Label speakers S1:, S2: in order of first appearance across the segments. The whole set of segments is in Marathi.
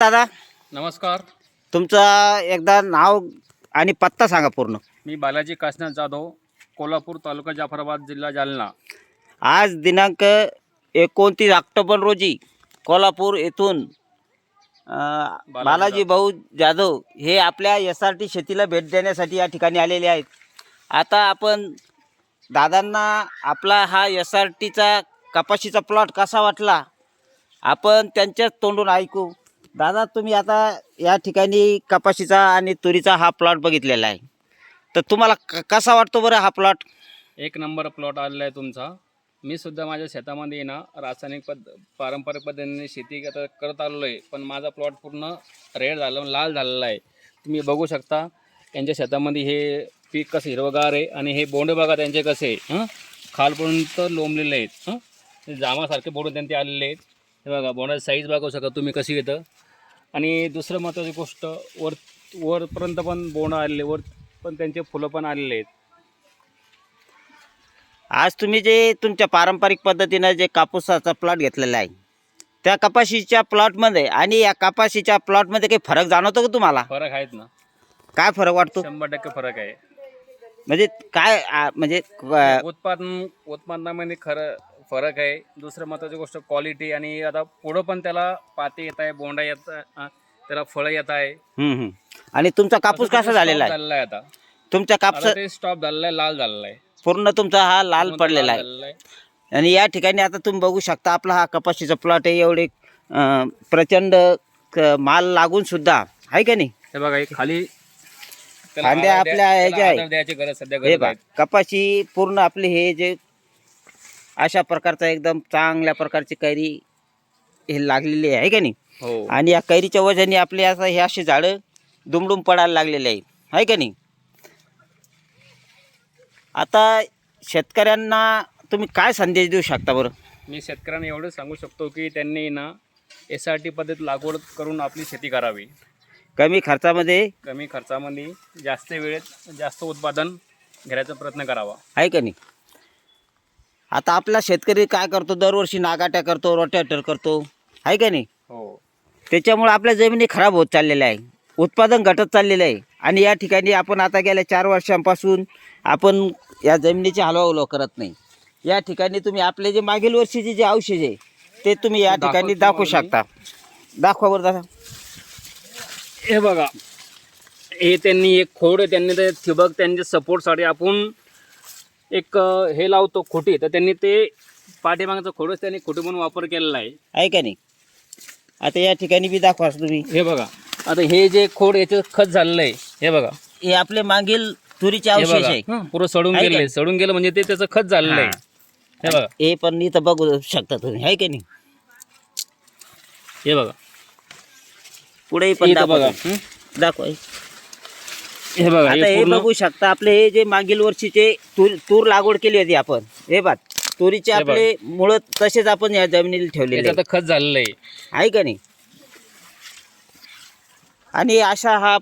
S1: दादा
S2: नमस्कार.
S1: तुमचं एकदा नाव आणि पत्ता सांगा पूर्ण.
S2: मी बालाजी काशीनाथ जाधव कोल्हापूर तालुका जाफराबाद जिल्हा जालना.
S1: आज दिनांक एकोणतीस ऑक्टोबर रोजी कोल्हापूर येथून अं, बालाजी भाऊ जाधव हे आपल्या एस आर टी शेतीला भेट देण्यासाठी या ठिकाणी आलेले आहेत. आता आपण दादांना आपला हा एस आर टीचा कपाशीचा प्लॉट कसा वाटला? आपण त्यांच्याच तोंडून ऐकू. दादा तुम्ही आता या ठिकाणी कपाशीचा आणि तुरीचा हा प्लॉट बघितलेला आहे. तर तुम्हाला क- कसा वाटतो बरं हा प्लॉट
S2: एक नंबर प्लॉट आलेला आहे तुमचा. मी सुद्धा माझ्या शेतामध्ये ना रासायनिक पद पारंपरिक पद्धतीने शेती आता करत आलेलो आहे. पण माझा प्लॉट पूर्ण रेड झाला लाल झालेला आहे. तुम्ही बघू शकता यांच्या शेतामध्ये हे पीक कसं हिरवगार आहे आणि हे बोंड बघा त्यांचे कसे हं? खालपर्यंत लोंबलेले आहेत. हं? जामासारखे बोंड त्यांचे आलेले आहेत. हे बघा बोंडाची साईज बघू शकता तुम्ही कशी येतं आणि दुसरं महत्त्वाची गोष्ट वर वरपर्यंत पण बोंड आलेले वर पण त्यांचे फुलं पण आलेले आहेत.
S1: आज तुम्ही जे तुमच्या पारंपरिक पद्धतीनं जे कापूसाचा प्लॉट घेतलेला आहे त्या कपाशीच्या प्लॉटमध्ये आणि या कपाशीच्या प्लॉटमध्ये काही फरक जाणवतो का तुम्हाला?
S2: फरक आहेत ना.
S1: काय फरक वाटतो?
S2: शंभर टक्के फरक आहे.
S1: म्हणजे काय आ, म्हणजे क-
S2: उत्पादन उत्पादनामध्ये खरं फरक आहे. दुसरं महत्त्वाची गोष्ट क्वालिटी आणि आता पुढं पण त्याला पाते येत आहे बोंडा येत आहे, त्याला फळं येत आहे.
S1: हम्म, हम्म. आणि तुमचा कापूस कसा झालेला आहे?
S2: झालेला आहे आता.
S1: तुमच्या कापूस
S2: ते स्टॉप झालेला आहे लाल झालेला आहे.
S1: पूर्ण तुमचा हा लाल
S2: पूर्ण
S1: पडलेला
S2: लाल
S1: आहे.
S2: झालेला आहे.
S1: आणि या ठिकाणी आता तुम्ही बघू शकता आपला हा कपाशीचा प्लॉट आहे एवढे अं, प्रचंड क- माल लागून सुद्धा आहे का नाही?
S2: हे बघा खाली त्याला
S1: कांदे
S2: आधार
S1: आपल्या
S2: द्या-
S1: ह्याचे
S2: त्याला
S1: आहे.
S2: आधार द्यायची गरज सध्या
S1: हे
S2: गरज
S1: बा
S2: आहे.
S1: कपाशी पूर्ण आपले हे जे अशा प्रकारचा एकदम चांगल्या प्रकारची कैरी हे लागलेली आहे का नाही?
S2: हो.
S1: आणि या कैरीच्या वजनी आपले असं हे असे झाडं दुमडूम पडायला लागलेले आहे आहे का नाही? आता शेतकऱ्यांना तुम्ही काय संदेश देऊ शकता बरं?
S2: मी शेतकऱ्यांना एवढं सांगू शकतो की त्यांनी ना एस आर टी पद्धत लागवड करून आपली शेती करावी.
S1: कमी खर्चामध्ये?
S2: कमी खर्चामध्ये जास्त वेळेत जास्त उत्पादन घेण्याचा प्रयत्न करावा.
S1: आहे का नाही? आता आपला शेतकरी काय करतो? दरवर्षी नागाट्या करतो रोट्याटर करतो. आहे का नाही?
S2: हो.
S1: त्याच्यामुळे आपल्या जमिनी खराब होत चाललेल्या आहे. उत्पादन घटत चाललेलं आहे. आणि या ठिकाणी आपण आता गेल्या चार वर्षांपासून आपण या जमिनीची हलवावलो करत नाही. या ठिकाणी तुम्ही आपले जे मागील वर्षीचे जे औषध आहे ते तुम्ही या ठिकाणी दाखवू शकता. दाखवा बरं दादा.
S2: हे बघा हे त्यांनी एक खोड त्यांनी ते ठिबक त्यांच्या सपोर्टसाठी आपण एक हे लावतो खोटी. तर त्यांनी ते पाठीमागचं खोडच त्यांनी खोटी म्हणून वापर केलेला आहे.
S1: आहे का नाही? आता या ठिकाणी बी दाखवा तुम्ही.
S2: हे बघा. आता हे जे खोड याचं खत झालेलं आहे हे बघा.
S1: हे आपले मागील तुरीचे
S2: हे बघा.
S1: आहे.
S2: पुरं सडून
S1: आहे का?
S2: गेले सडून गेलं म्हणजे ते त्याचं खत झालेलं आहे. हे. बघा.
S1: हे पण इथं बघू शकता तुम्ही. आहे का नाही?
S2: हे बघा.
S1: पुढेही पण
S2: इथं
S1: दाखवा
S2: बघा.
S1: तुम्ही.
S2: हं?
S1: दाखवा.
S2: हे बघा
S1: आता
S2: हे
S1: हे
S2: पूर्ण
S1: बघू शकता आपले हे जे मागील वर्षीचे तूर तूर लागवड केली होती आपण. हे बघ तुरीचे
S2: हे बघ.
S1: आपले मुळ तसेच आपण या जमिनीला ठेवलेले
S2: याचं आता खत झालेलं आहे.
S1: आहे. आहे का नाही? आणि अशा हा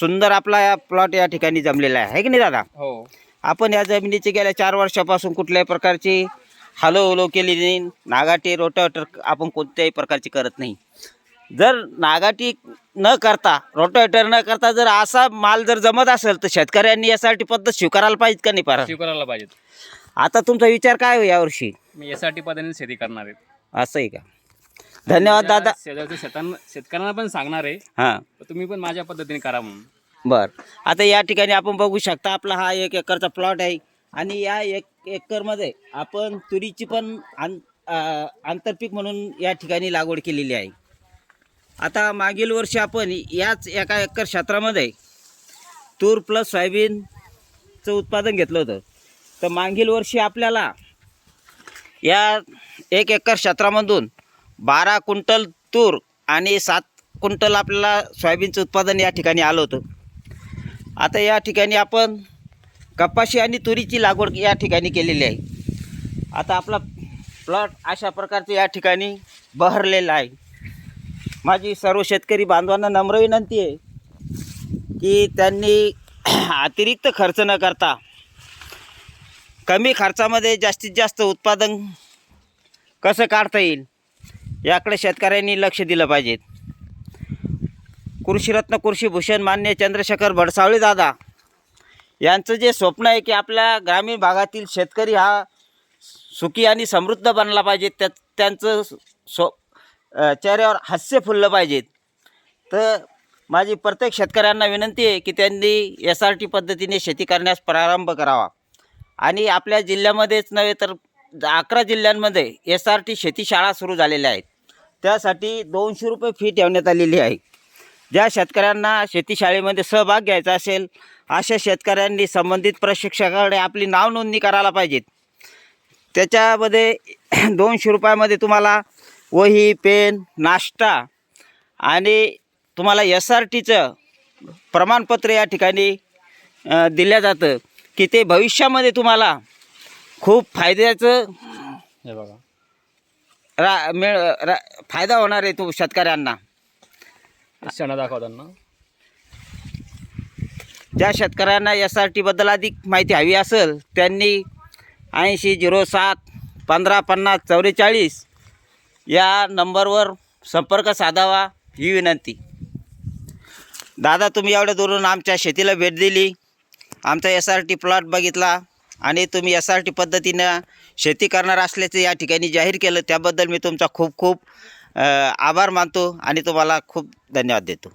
S1: सुंदर आपला प्लॉट या ठिकाणी जमलेला आहे. है की नाही दादा?
S2: हो.
S1: आपण या जमिनीचे गेल्या चार वर्षापासून कुठल्याही प्रकारची हलो केली नाही. नागाटी रोटावेटर आपण कोणत्याही प्रकारची करत नाही. जर नागाटी न करता रोटावेटर न करता जर असा माल जर जमत असेल तर शेतकऱ्यांनी यासाठी पद्धत स्वीकारायला पाहिजे का नाही पारा
S2: स्वीकारायला पाहिजेत.
S1: आता तुमचा विचार काय हो यावर्षी?
S2: मी यासाठी पद्धतीने शेती करणार आहे.
S1: असं आहे का? धन्यवाद दादा.
S2: शेजारच्या शेतांना शेतकऱ्यांना पण सांगणार आहे.
S1: हां.
S2: तुम्ही पण माझ्या पद्धतीने करा म्हणून.
S1: बर. आता या ठिकाणी आपण बघू शकता आपला हा एक एकरचा प्लॉट आहे. आणि या एक एकरमध्ये आपण तुरीची पण आं अं, आंतरपीक म्हणून या ठिकाणी लागवड केलेली आहे. आता मागील वर्षी आपण याच एका एकर क्षेत्रामध्ये तूर प्लस सोयाबीनचं उत्पादन घेतलं होतं. तर मागील वर्षी आपल्याला या एक एकर क्षेत्रामधून बारा क्विंटल तूर आणि सात क्विंटल आपल्याला सोयाबीनचं उत्पादन या ठिकाणी आलं होतं. आता या ठिकाणी आपण कपाशी आणि तुरीची लागवड या ठिकाणी केलेली आहे. आता आपला प्लॉट अशा प्रकारचं या ठिकाणी बहरलेला आहे. माझी सर्व शेतकरी बांधवांना नम्र विनंती आहे की त्यांनी अतिरिक्त खर्च न करता कमी खर्चामध्ये जास्तीत जास्त उत्पादन कसं काढता येईल याकडे शेतकऱ्यांनी लक्ष दिलं पाहिजे. कृषीरत्न कृषीभूषण मान्य चंद्रशेखर भडसावळे दादा यांचं जे स्वप्न आहे की आपल्या ग्रामीण भागातील शेतकरी हा सुखी आणि समृद्ध बनला पाहिजे त्या त्यांचं स्व चेहऱ्यावर हास्य फुललं पाहिजेत. तर माझी प्रत्येक शेतकऱ्यांना विनंती आहे की त्यांनी एस आर टी पद्धतीने शेती करण्यास प्रारंभ करावा. आणि आपल्या जिल्ह्यामध्येच नव्हे तर अकरा जिल्ह्यांमध्ये एस आर टी शेती शाळा सुरू झालेल्या आहेत. त्यासाठी दोनशे रुपये फी ठेवण्यात आलेली आहे. ज्या शेतकऱ्यांना शेतीशाळेमध्ये सहभाग घ्यायचा असेल अशा शेतकऱ्यांनी संबंधित प्रशिक्षकाकडे आपली नाव नोंदणी करायला पाहिजेत. त्याच्यामध्ये दोनशे रुपयामध्ये तुम्हाला वही पेन नाश्ता आणि तुम्हाला एस आर टीचं प्रमाणपत्र या ठिकाणी दिलं जातं की ते भविष्यामध्ये तुम्हाला खूप फायद्याचं
S2: हे बघा.
S1: रा मिळ रा फायदा होणार आहे तो शेतकऱ्यांना.
S2: क्षण दाखवताना
S1: ज्या शेतकऱ्यांना एस आर टीबद्दल अधिक माहिती हवी असेल त्यांनी ऐंशी झिरो सात पंधरा पन्नास चौवेचाळीस या नंबरवर संपर्क साधावा ही विनंती. दादा तुम्ही एवढ्या दुरून आमच्या शेतीला भेट दिली. आमचा एस आर टी प्लॉट बघितला आणि तुम्ही एस आर टी पद्धतीनं शेती करणार असल्याचं या ठिकाणी जाहीर केलं. त्याबद्दल मी तुमचा खूप खूप आभार मानतो आणि तुम्हाला खूप धन्यवाद देतो.